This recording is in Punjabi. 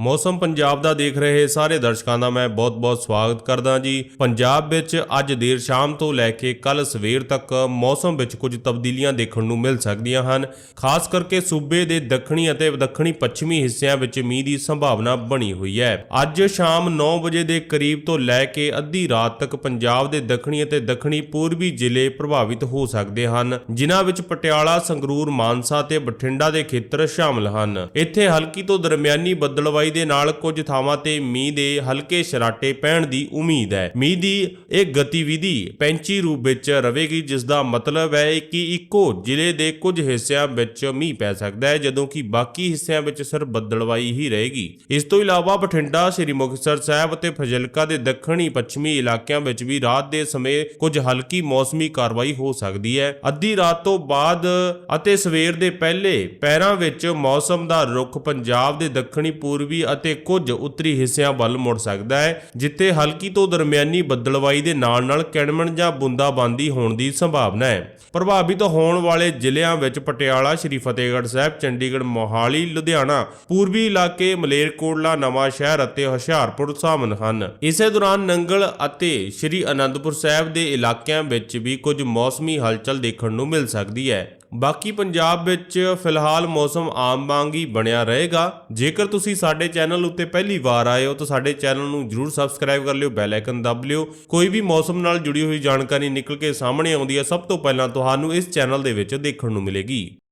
ਮੌਸਮ ਪੰਜਾਬ ਦਾ ਦੇਖ ਰਹੇ ਸਾਰੇ ਦਰਸ਼ਕਾਂ ਦਾ ਮੈਂ ਬਹੁਤ-ਬਹੁਤ ਸਵਾਗਤ ਕਰਦਾ ਜੀ। ਪੰਜਾਬ ਵਿੱਚ ਅੱਜ ਦੇਰ ਸ਼ਾਮ ਤੋਂ ਲੈ ਕੇ ਕੱਲ ਸਵੇਰ ਤੱਕ ਮੌਸਮ ਵਿੱਚ ਕੁਝ ਤਬਦੀਲੀਆਂ ਦੇਖਣ ਨੂੰ ਮਿਲ ਸਕਦੀਆਂ ਹਨ। ਖਾਸ ਕਰਕੇ ਸੂਬੇ ਦੇ ਦੱਖਣੀ ਅਤੇ ਦੱਖਣੀ ਪੱਛਮੀ ਹਿੱਸਿਆਂ ਵਿੱਚ ਮੀਂਹ ਦੀ ਸੰਭਾਵਨਾ ਬਣੀ ਹੋਈ ਹੈ। ਅੱਜ ਸ਼ਾਮ 9 ਵਜੇ ਦੇ ਕਰੀਬ ਤੋਂ ਲੈ ਕੇ ਅੱਧੀ ਰਾਤ ਤੱਕ ਪੰਜਾਬ ਦੇ ਦੱਖਣੀ ਅਤੇ ਦੱਖਣੀ ਪੂਰਬੀ ਜ਼ਿਲ੍ਹੇ ਪ੍ਰਭਾਵਿਤ ਹੋ ਸਕਦੇ ਹਨ, ਜਿਨ੍ਹਾਂ ਵਿੱਚ ਪਟਿਆਲਾ, ਸੰਗਰੂਰ, ਮਾਨਸਾ ਤੇ ਬਠਿੰਡਾ ਦੇ ਖੇਤਰ ਸ਼ਾਮਲ ਹਨ। ਇੱਥੇ ਹਲਕੀ ਤੋਂ ਦਰਮਿਆਨੀ ਬੱਦਲਵਾਈ ਦੇ ਨਾਲ ਕੁਝ ਥਾਵਾਂ ਤੇ ਮੀਂਹ ਦੇ ਹਲਕੇ ਸ਼ਰਾਟੇ ਪੈਣ ਦੀ ਉਮੀਦ ਹੈ। ਮੀਂਹ ਦੀ ਇਹ ਗਤੀਵਿਧੀ ਪੈਂਚੀ ਰੂਪ ਵਿੱਚ ਰਹੇਗੀ ਜਿਸ ਦਾ ਮਤਲਬ ਹੈ ਕਿ ਇੱਕੋ ਜ਼ਿਲ੍ਹੇ ਦੇ ਕੁਝ ਹਿੱਸਿਆਂ ਵਿੱਚ ਮੀਂਹ ਪੈ ਸਕਦਾ ਹੈ, ਜਦੋਂ ਕਿ ਬਾਕੀ ਹਿੱਸਿਆਂ ਵਿੱਚ ਸਿਰਫ ਬੱਦਲਵਾਈ ਹੀ ਰਹੇਗੀ। ਇਸ ਤੋਂ ਇਲਾਵਾ ਬਠਿੰਡਾ, ਸ੍ਰੀ ਮੁਕਤਸਰ ਸਾਹਿਬ ਅਤੇ ਫਜ਼ਿਲਕਾ ਦੇ ਦੱਖਣੀ ਪੱਛਮੀ ਇਲਾਕਿਆਂ ਵਿੱਚ ਵੀ ਰਾਤ ਦੇ ਸਮੇਂ ਕੁਝ ਹਲਕੀ ਮੌਸਮੀ ਕਾਰਵਾਈ ਹੋ ਸਕਦੀ ਹੈ। ਅੱਧੀ ਰਾਤ ਤੋਂ ਬਾਅਦ ਅਤੇ ਸਵੇਰ ਦੇ ਪਹਿਲੇ ਪੈਰਾਂ ਵਿੱਚ ਮੌਸਮ ਦਾ ਰੁਖ ਪੰਜਾਬ ਦੇ ਦੱਖਣੀ ਪੂਰਬੀ ਪੂਰਬੀ ਅਤੇ ਕੁਝ ਉੱਤਰੀ ਹਿੱਸਿਆਂ ਵੱਲ ਮੁੜ ਸਕਦਾ ਹੈ, ਜਿੱਥੇ ਹਲਕੀ ਤੋਂ ਦਰਮਿਆਨੀ ਬੱਦਲਵਾਈ ਦੇ ਨਾਲ-ਨਾਲ ਕਿਣਮਣ ਜਾਂ ਬੂੰਦਾਬਾਂਦੀ ਹੋਣ ਦੀ ਸੰਭਾਵਨਾ ਹੈ। ਪ੍ਰਭਾਵਿਤ ਹੋਣ ਵਾਲੇ ਜ਼ਿਲ੍ਹਿਆਂ ਵਿੱਚ ਪਟਿਆਲਾ, ਸ਼੍ਰੀ ਫਤਿਹਗੜ੍ਹ ਸਾਹਿਬ, ਚੰਡੀਗੜ੍ਹ, ਮੋਹਾਲੀ, ਲੁਧਿਆਣਾ, ਪੂਰਬੀ ਇਲਾਕੇ ਮਲੇਰਕੋਟਲਾ, ਨਵਾਂ ਸ਼ਹਿਰ ਅਤੇ ਹੁਸ਼ਿਆਰਪੁਰ ਸ਼ਾਮਲ ਹਨ। ਇਸੇ ਦੌਰਾਨ ਨੰਗਲ ਅਤੇ ਸ਼੍ਰੀ ਅਨੰਦਪੁਰ ਸਾਹਿਬ ਦੇ ਇਲਾਕਿਆਂ ਵਿੱਚ ਵੀ ਕੁਝ ਮੌਸਮੀ ਹਲਚਲ ਦੇਖਣ ਨੂੰ ਮਿਲ ਸਕਦੀ ਹੈ। ਬਾਕੀ ਪੰਜਾਬ ਵਿੱਚ ਫਿਲਹਾਲ ਮੌਸਮ ਆਮ ਵਾਂਗ ਹੀ ਬਣਿਆ ਰਹੇਗਾ। ਜੇਕਰ ਤੁਸੀਂ ਸਾਡੇ ਚੈਨਲ ਉੱਤੇ ਪਹਿਲੀ ਵਾਰ ਆਏ ਹੋ ਤਾਂ ਸਾਡੇ ਚੈਨਲ ਨੂੰ ਜਰੂਰ ਸਬਸਕ੍ਰਾਈਬ ਕਰ ਲਿਓ, ਬੈਲ ਆਈਕਨ ਦਬ ਲਿਓ। ਕੋਈ ਵੀ ਮੌਸਮ ਨਾਲ ਜੁੜੀ ਹੋਈ ਜਾਣਕਾਰੀ ਨਿਕਲ ਕੇ ਸਾਹਮਣੇ ਆਉਂਦੀ ਹੈ, ਸਭ ਤੋਂ ਪਹਿਲਾਂ ਤੁਹਾਨੂੰ ਇਸ ਚੈਨਲ ਦੇ ਵਿੱਚ ਦੇਖਣ ਨੂੰ ਮਿਲੇਗੀ।